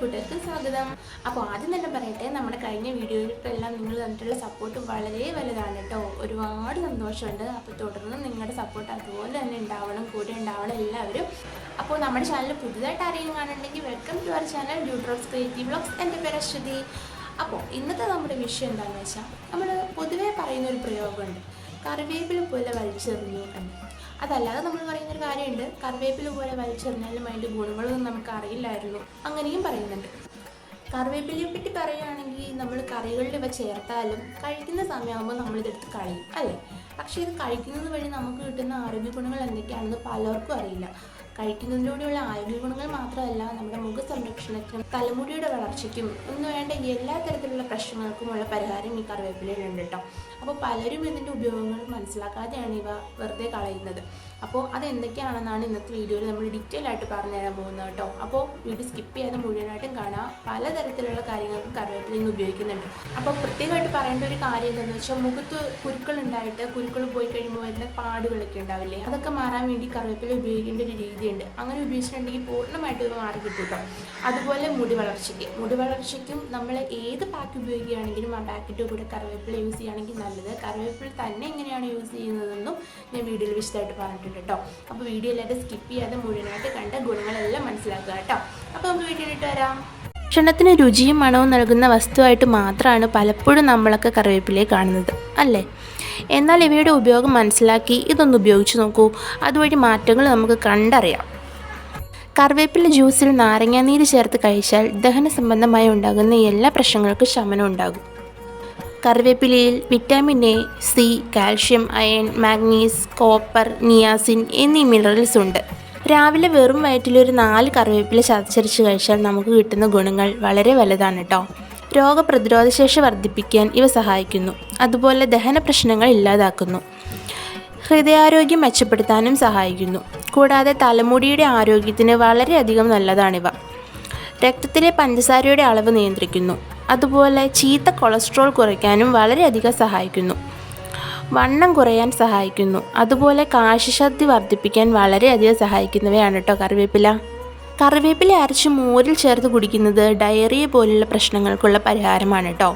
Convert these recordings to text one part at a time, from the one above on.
കൂട്ടുകാർക്ക് സ്വാഗതം. അപ്പോൾ ആദ്യം തന്നെ പറയട്ടെ നമ്മുടെ കഴിഞ്ഞ വീഡിയോയിലെല്ലാം നിങ്ങൾ തന്നിട്ടുള്ള സപ്പോർട്ട് വളരെ വലുതാണ് കേട്ടോ. ഒരുപാട് സന്തോഷമുണ്ട്. അപ്പോൾ തുടർന്ന് നിങ്ങളുടെ സപ്പോർട്ട് അതുപോലെ തന്നെ ഉണ്ടാവണം കൂടെ ഉണ്ടാവണം എല്ലാവരും. അപ്പോൾ നമ്മുടെ ചാനൽ പുതുതായിട്ട് ആരെങ്കിലും കാണുന്നുണ്ടെങ്കിൽ വെൽക്കം ടു അവർ ചാനൽ ഡ്യൂട്രോസ് ക്രിയേറ്റീവ് ബ്ലോഗ്സ് എന്റെ പേര് അശ്വതി. അപ്പോൾ ഇന്നത്തെ നമ്മുടെ വിഷയം എന്താണെന്ന് വെച്ചാൽ നമ്മൾ പൊതുവേ പറയുന്ന ഒരു പ്രയോഗമുണ്ട്. കറിവേപ്പില പോലെ വലിച്ചെറിഞ്ഞു അതല്ലാതെ നമ്മൾ പറയുന്ന ഒരു കാര്യമുണ്ട്. കറിവേപ്പില പോലെ വലിച്ചെറിഞ്ഞാലും അതിന്റെ ഗുണങ്ങളൊന്നും നമുക്ക് അറിയില്ലായിരുന്നു. അങ്ങനെയും പറയുന്നുണ്ട്. കറിവേപ്പിലയെ പറ്റി പറയുകയാണെങ്കിൽ നമ്മൾ കറികളിൽ ഇവ ചേർത്താലും കഴിക്കുന്ന സമയമാകുമ്പോൾ നമ്മളിതെടുത്ത് കളയും അല്ലേ? പക്ഷേ ഇത് കഴിക്കുന്നത് വഴി നമുക്ക് കിട്ടുന്ന ആരോഗ്യ ഗുണങ്ങൾ എന്തൊക്കെയാണെന്ന് പലർക്കും അറിയില്ല. കഴിക്കുന്നതിലൂടെയുള്ള ആരോഗ്യ ഗുണങ്ങൾ മാത്രമല്ല നമ്മുടെ മുഖ സംരക്ഷണത്തിനും തലമുടിയുടെ വളർച്ചയ്ക്കും എന്ന് വേണ്ട എല്ലാ തരത്തിലുള്ള പ്രശ്നങ്ങൾക്കുമുള്ള പരിഹാരം ഈ കറിവേപ്പിലയിലുണ്ട് കേട്ടോ അപ്പോൾ പലരും ഇതിന്റെ ഉപയോഗങ്ങൾ മനസ്സിലാക്കാതെയാണ് ഇവ വെറുതെ കളയുന്നത്. അപ്പോൾ അത് അതെന്തൊക്കെയാണെന്നാണ് ഇന്നത്തെ വീഡിയോയിൽ നമ്മൾ ഡീറ്റെയിൽ ആയിട്ട് പറഞ്ഞു തരാൻ പോകുന്നത് കേട്ടോ അപ്പോൾ വീഡിയോ സ്കിപ്പ് ചെയ്യാതെ മുഴുവനായിട്ടും കാണാം. പലതരത്തിലുള്ള കാര്യങ്ങൾക്കും കറിവേപ്പില ഇന്ന് ഉപയോഗിക്കുന്നുണ്ട്. അപ്പോൾ പ്രത്യേകമായിട്ട് പറയേണ്ട ഒരു കാര്യം എന്താണെന്ന് വെച്ചാൽ മുഖത്ത് കുരുക്കൾ ഉണ്ടായിട്ട് കുരുക്കൾ പോയി കഴിയുമ്പോൾ വരുന്ന പാടുകളൊക്കെ ഉണ്ടാവില്ലേ? അതൊക്കെ മാറാൻ വേണ്ടി കറിവേപ്പില ഉപയോഗിക്കേണ്ട ഒരു രീതിയുണ്ട്. അങ്ങനെ ഉപയോഗിച്ചിട്ടുണ്ടെങ്കിൽ പൂർണമായിട്ട് ഇത് മാറി കിട്ടും അതുപോലെ മുടി വളർച്ചയ്ക്ക് മുടി വളർച്ചയ്ക്കും നമ്മൾ ഏത് പാക്ക് ഉപയോഗിക്കുകയാണെങ്കിലും ആ പാക്കിന്റെ കൂടെ കറിവേപ്പില യൂസ് ചെയ്യുകയാണെങ്കിൽ നല്ലത്. കറിവേപ്പില തന്നെ എങ്ങനെയാണ് യൂസ് ചെയ്യുന്നതെന്നും ഞാൻ വീഡിയോയിൽ വിശദമായിട്ട് പറഞ്ഞിട്ടുണ്ട് കേട്ടോ അപ്പോൾ വീഡിയോ എല്ലാവരും സ്കിപ്പ് ചെയ്യാതെ മുഴുവനായിട്ട് കണ്ട ഗുണങ്ങളെല്ലാം മനസ്സിലാക്കുക കേട്ടോ അപ്പോൾ നമുക്ക് വീഡിയോയിലിട്ട് വരാം. ഭക്ഷണത്തിന് രുചിയും മണവും നൽകുന്ന വസ്തുവായിട്ട് മാത്രമാണ് പലപ്പോഴും നമ്മളൊക്കെ കറിവേപ്പിലയെ കാണുന്നത്. അല്ലേ? എന്നാൽ ഇവയുടെ ഉപയോഗം മനസ്സിലാക്കി ഇതൊന്ന് ഉപയോഗിച്ച് നോക്കൂ. അതുവഴി മാറ്റങ്ങൾ നമുക്ക് കണ്ടറിയാം. കറിവേപ്പില ജ്യൂസിൽ നാരങ്ങാനീര് ചേർത്ത് കഴിച്ചാൽ ദഹന സംബന്ധമായി ഉണ്ടാകുന്ന എല്ലാ പ്രശ്നങ്ങൾക്കും ശമനം ഉണ്ടാകും. കറിവേപ്പിലയിൽ vitamin A C calcium iron magnesium copper niacin എന്നീ മിനറൽസ് ഉണ്ട്. രാവിലെ വെറും വയറ്റിലൊരു നാല് കറിവേപ്പില ചതച്ചരച്ച് കഴിച്ചാൽ നമുക്ക് കിട്ടുന്ന ഗുണങ്ങൾ വളരെ വലുതാണ് കേട്ടോ. രോഗപ്രതിരോധശേഷി വർദ്ധിപ്പിക്കാൻ ഇവ സഹായിക്കുന്നു. അതുപോലെ ദഹന പ്രശ്നങ്ങൾ ഇല്ലാതാക്കുന്നു. ഹൃദയാരോഗ്യം മെച്ചപ്പെടുത്താനും സഹായിക്കുന്നു. കൂടാതെ തലമുടിയുടെ ആരോഗ്യത്തിന് വളരെയധികം നല്ലതാണിവ. രക്തത്തിലെ പഞ്ചസാരയുടെ അളവ് നിയന്ത്രിക്കുന്നു. അതുപോലെ ചീത്ത കൊളസ്ട്രോൾ കുറയ്ക്കാനും വളരെയധികം സഹായിക്കുന്നു. വണ്ണം കുറയാൻ സഹായിക്കുന്നു. അതുപോലെ കാശിശക്തി വർദ്ധിപ്പിക്കാൻ വളരെയധികം സഹായിക്കുന്നവയാണ് കേട്ടോ കറിവേപ്പില. കറിവേപ്പില അരച്ച് മോരിൽ ചേർത്ത് കുടിക്കുന്നത് ഡയറിയ പോലുള്ള പ്രശ്നങ്ങൾക്കുള്ള പരിഹാരമാണ് കേട്ടോ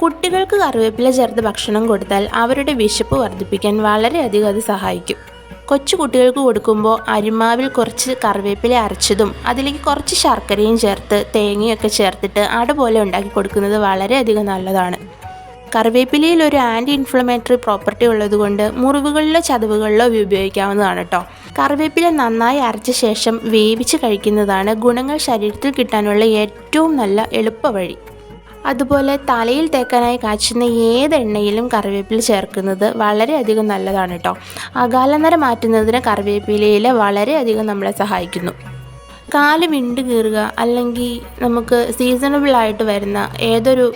കുട്ടികൾക്ക് കറിവേപ്പില ചേർത്ത് ഭക്ഷണം കൊടുത്താൽ അവരുടെ വിശപ്പ് വർദ്ധിപ്പിക്കാൻ വളരെയധികം അത് സഹായിക്കും. കൊച്ചു കുട്ടികൾക്ക് കൊടുക്കുമ്പോൾ അരിമാവിൽ കുറച്ച് കറിവേപ്പില അരച്ചതും അതിലേക്ക് കുറച്ച് ശർക്കരയും ചേർത്ത് തേങ്ങയൊക്കെ ചേർത്തിട്ട് അട പോലെ ഉണ്ടാക്കി കൊടുക്കുന്നത് വളരെയധികം നല്ലതാണ്. കറിവേപ്പിലയിൽ ഒരു ആന്റി ഇൻഫ്ലമേറ്ററി പ്രോപ്പർട്ടി ഉള്ളതുകൊണ്ട് മുറിവുകളിലോ ചതവുകളിലോ ഉപയോഗിക്കാവുന്നതാണ് കേട്ടോ കറിവേപ്പില നന്നായി അരച്ച ശേഷം വേവിച്ച് കഴിക്കുന്നതാണ് ഗുണങ്ങൾ ശരീരത്തിൽ കിട്ടാനുള്ള ഏറ്റവും നല്ല എളുപ്പവഴി അതുപോലെ തലയിൽ തേക്കാനായി കാച്ചുന്ന ഏത് എണ്ണയിലും കറിവേപ്പില ചേർക്കുന്നത് വളരെയധികം നല്ലതാണ് കേട്ടോ അകാലനര മാറ്റുന്നതിന് കറിവേപ്പിലയില വളരെയധികം നമ്മളെ സഹായിക്കുന്നു. കാൽ വിണ്ട് കീറുക അല്ലെങ്കിൽ നമുക്ക് സീസണബിളായിട്ട് വരുന്ന ഏതൊരു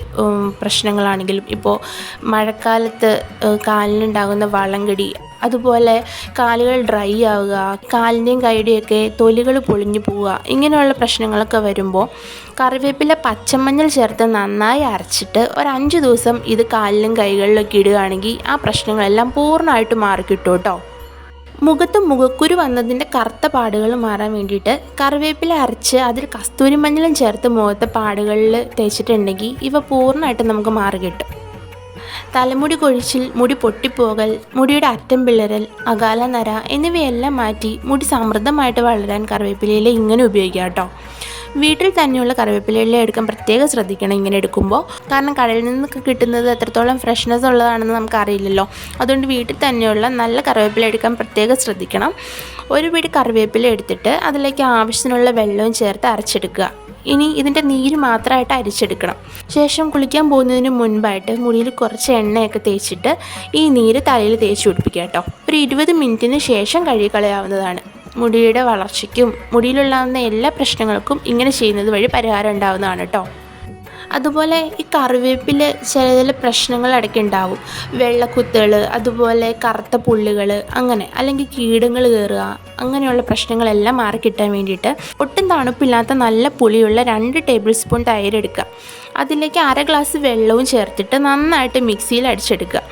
പ്രശ്നങ്ങളാണെങ്കിലും ഇപ്പോൾ മഴക്കാലത്ത് കാലിനുണ്ടാകുന്ന വളങ്കടി അതുപോലെ കാലുകൾ ഡ്രൈ ആവുക കാലിന്റെയും കൈയുടെയൊക്കെ തൊലികൾ പൊളിഞ്ഞു പോവുക ഇങ്ങനെയുള്ള പ്രശ്നങ്ങളൊക്കെ വരുമ്പോൾ കറിവേപ്പില പച്ചമഞ്ഞൾ ചേർത്ത് നന്നായി അരച്ചിട്ട് ഒരു അഞ്ച് ദിവസം ഇത് കാലിലും കൈകളിലൊക്കെ ഇടുകയാണെങ്കിൽ ആ പ്രശ്നങ്ങളെല്ലാം പൂർണമായിട്ട് മാറിക്കിട്ടും കേട്ടോ. മുഖത്ത് മുഖക്കുരു വന്നതിന്റെ കറുത്ത പാടുകൾ മാറാൻ വേണ്ടിയിട്ട് കറിവേപ്പില അരച്ച് അതിൽ കസ്തൂരി മഞ്ഞളും ചേർത്ത് മുഖത്തെ പാടുകളിൽ തേച്ചിട്ടുണ്ടെങ്കിൽ ഇവ പൂർണമായിട്ട് നമുക്ക് മാറി കിട്ടും തലമുടി കൊഴിച്ചിൽ മുടി പൊട്ടിപ്പോകൽ മുടിയുടെ അറ്റം പിളരൽ അകാല നര എന്നിവയെല്ലാം മാറ്റി മുടി സമൃദ്ധമായിട്ട് വളരാൻ കറിവേപ്പിലയില ഇങ്ങനെ ഉപയോഗിക്കാം കേട്ടോ. വീട്ടിൽ തന്നെയുള്ള കറിവേപ്പിലയില എടുക്കാൻ പ്രത്യേകം ശ്രദ്ധിക്കണം ഇങ്ങനെ എടുക്കുമ്പോൾ കാരണം കടയിൽ നിന്നൊക്കെ കിട്ടുന്നത് എത്രത്തോളം ഫ്രഷ്നെസ് ഉള്ളതാണെന്ന് നമുക്കറിയില്ലല്ലോ. അതുകൊണ്ട് വീട്ടിൽ തന്നെയുള്ള നല്ല കറിവേപ്പില എടുക്കാൻ പ്രത്യേകം ശ്രദ്ധിക്കണം. ഒരു പിടി കറിവേപ്പില എടുത്തിട്ട് അതിലേക്ക് ആവശ്യത്തിനുള്ള വെള്ളവും ചേർത്ത് അരച്ചെടുക്കുക. ഇനി ഇതിന്റെ നീര് മാത്രമായിട്ട് അരിച്ചെടുക്കണം. ശേഷം കുളിക്കാൻ പോകുന്നതിന് മുൻപായിട്ട് മുടിയിൽ കുറച്ച് എണ്ണയൊക്കെ തേച്ചിട്ട് ഈ നീര് തലയിൽ തേച്ച് പിടിപ്പിക്കുക കേട്ടോ. ഒരു ഇരുപത് മിനിറ്റിന് ശേഷം കഴുകിക്കളയാവുന്നതാണ് മുടിയുടെ വളർച്ചയ്ക്കും മുടിയിലുണ്ടാകുന്ന എല്ലാ പ്രശ്നങ്ങൾക്കും ഇങ്ങനെ ചെയ്യുന്നത് വഴി പരിഹാരം ഉണ്ടാവുന്നതാണ് കേട്ടോ. അതുപോലെ ഈ കറിവേപ്പിൽ ചില ചില പ്രശ്നങ്ങൾ ഇടയ്ക്ക് ഉണ്ടാവും. വെള്ളക്കുത്തുകൾ അതുപോലെ കറുത്ത പുള്ളികൾ അങ്ങനെ. അല്ലെങ്കിൽ കീടങ്ങൾ കയറുക അങ്ങനെയുള്ള പ്രശ്നങ്ങളെല്ലാം മാറി കിട്ടാൻ വേണ്ടിയിട്ട് ഒട്ടും തണുപ്പില്ലാത്ത നല്ല പുളിയുള്ള രണ്ട് ടേബിൾ സ്പൂൺ തൈര് എടുക്കുക. അതിലേക്ക് അര ഗ്ലാസ് വെള്ളവും ചേർത്തിട്ട് നന്നായിട്ട് മിക്സിയിൽ അടിച്ചെടുക്കുക.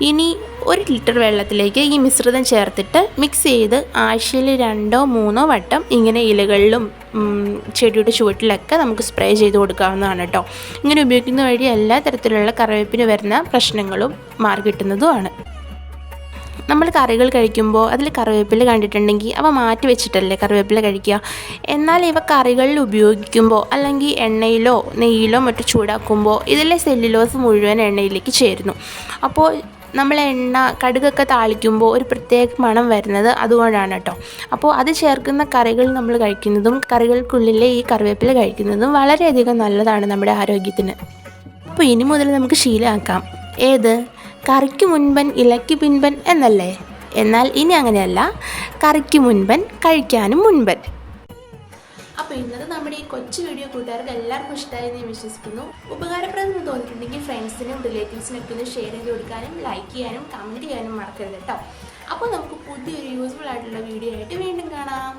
ഇനി ഒരു ലിറ്റർ വെള്ളത്തിലേക്ക് ഈ മിശ്രിതം ചേർത്തിട്ട് മിക്സ് ചെയ്ത് ആഴ്ചയിൽ രണ്ടോ മൂന്നോ വട്ടം ഇങ്ങനെ ഇലകളിലും ചെടിയുടെ ചുവട്ടിലൊക്കെ നമുക്ക് സ്പ്രേ ചെയ്ത് കൊടുക്കാവുന്നതാണ് കേട്ടോ ഇങ്ങനെ ഉപയോഗിക്കുന്ന വഴി എല്ലാ തരത്തിലുള്ള കറിവേപ്പിന് വരുന്ന പ്രശ്നങ്ങളും മാറി കിട്ടുന്നതുമാണ്. നമ്മൾ കറികൾ കഴിക്കുമ്പോൾ അതിൽ കറിവേപ്പില കണ്ടിട്ടുണ്ടെങ്കിൽ അവ മാറ്റി വെച്ചിട്ടല്ലേ കറിവേപ്പില കഴിക്കുക? എന്നാൽ ഇവ കറികളിൽ ഉപയോഗിക്കുമ്പോൾ അല്ലെങ്കിൽ എണ്ണയിലോ നെയ്യിലോ മറ്റോ ചൂടാക്കുമ്പോൾ ഇതിലെ സെല്ലുലോസ് മുഴുവൻ എണ്ണയിലേക്ക് ചേരുന്നു. അപ്പോൾ നമ്മൾ എണ്ണ കടുകൊക്കെ താളിക്കുമ്പോൾ ഒരു പ്രത്യേക മണം വരുന്നത് അതുകൊണ്ടാണ് കേട്ടോ. അപ്പോൾ അത് ചേർക്കുന്ന കറികൾ നമ്മൾ കഴിക്കുന്നതും കറികൾക്കുള്ളിലെ ഈ കറിവേപ്പില കഴിക്കുന്നതും വളരെയധികം നല്ലതാണ് നമ്മുടെ ആരോഗ്യത്തിന്. അപ്പോൾ ഇനി മുതൽ നമുക്ക് ശീലമാക്കാം. ഏത്? കറിക്ക് മുൻപൻ ഇലയ്ക്ക് പിൻപൻ എന്നല്ലേ? എന്നാൽ ഇനി അങ്ങനെയല്ല. കറിക്ക് മുൻപൻ കഴിക്കാനും മുൻപൻ. ഇന്നത്തെ നമ്മുടെ ഈ കൊച്ചു വീഡിയോ കൂട്ടുകാർക്ക് എല്ലാവർക്കും ഇഷ്ടമായി ഞാൻ വിശ്വസിക്കുന്നു. ഉപകാരപ്രദം തോന്നിയിട്ടുണ്ടെങ്കിൽ ഫ്രണ്ട്സിനും റിലേറ്റീവ്സിനും ഒക്കെ ഒന്ന് ഷെയർ ചെയ്ത് കൊടുക്കാനും ലൈക്ക് ചെയ്യാനും കമന്റ് ചെയ്യാനും മറക്കരുത് കേട്ടോ. അപ്പോൾ നമുക്ക് പുതിയൊരു യൂസ്ഫുൾ ആയിട്ടുള്ള വീഡിയോ ആയിട്ട് വീണ്ടും കാണാം.